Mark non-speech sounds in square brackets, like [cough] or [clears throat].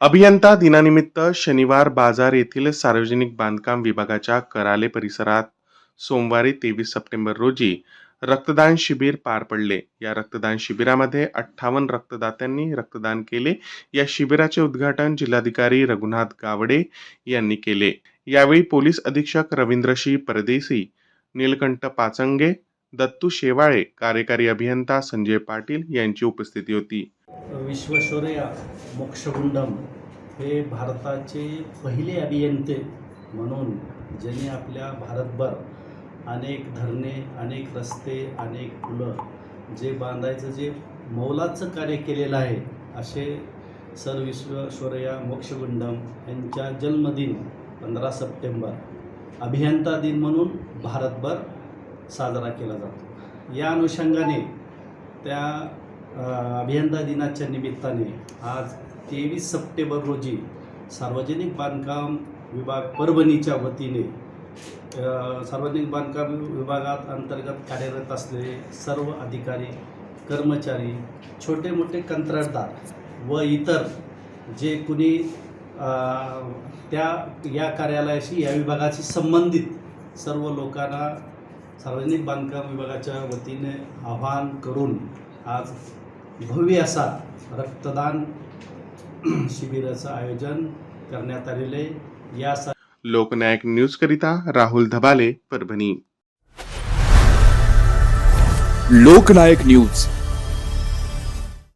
अभियंता दिनानिमित्त शनिवार बाजार येथील सार्वजनिक बांधकाम विभागाच्या कराले परिसरात सोमवारी तेवीस सप्टेंबर रोजी रक्तदान शिबिर पार पडले. या रक्तदान शिबिरामध्ये अठ्ठावन्न रक्तदात्यांनी रक्तदान केले. या शिबिराचे उद्घाटन जिल्हाधिकारी रघुनाथ गावडे यांनी केले. यावेळी पोलीस अधीक्षक रवींद्रशी परदेसी नीलकंठ पाचंगे दत्तू शेवाळे कार्यकारी अभियंता संजय पाटील यांची उपस्थिती होती. विश्वेश्वरया मोक्षगुंडम हे भारताचे पहिले अभियंते म्हणून ज्यांनी आपल्या भारतभर अनेक धरणे अनेक रस्ते अनेक पुलं जे बांधायचं जे मौलाचं कार्य केलेलं आहे असे सर विश्वेश्वरया मोक्षगुंडम यांच्या जन्मदिन पंधरा सप्टेंबर अभियंता दिन म्हणून भारतभर साजरा केला जातो. या अनुषंगाने त्या अभियंता दिनाच्या निमित्ताने आज तेवीस सप्टेंबर रोजी सार्वजनिक बांधकाम विभाग परभणीच्या वतीने सार्वजनिक बांधकाम विभागात अंतर्गत कार्यरत असलेले सर्व अधिकारी कर्मचारी छोटे मोठे कंत्राटदार व इतर जे कुणी त्या या कार्यालयाशी या विभागाशी संबंधित सर्व लोकांना सार्वजनिक बांधकाम विभागाच्या वतीने आवाहन करून आज भव्य असा रक्तदान [clears throat] शिबिराचं आयोजन करण्यात आलेले या लोकनायक न्यूज करिता राहुल धबाले परभणी. लोकनायक न्यूज.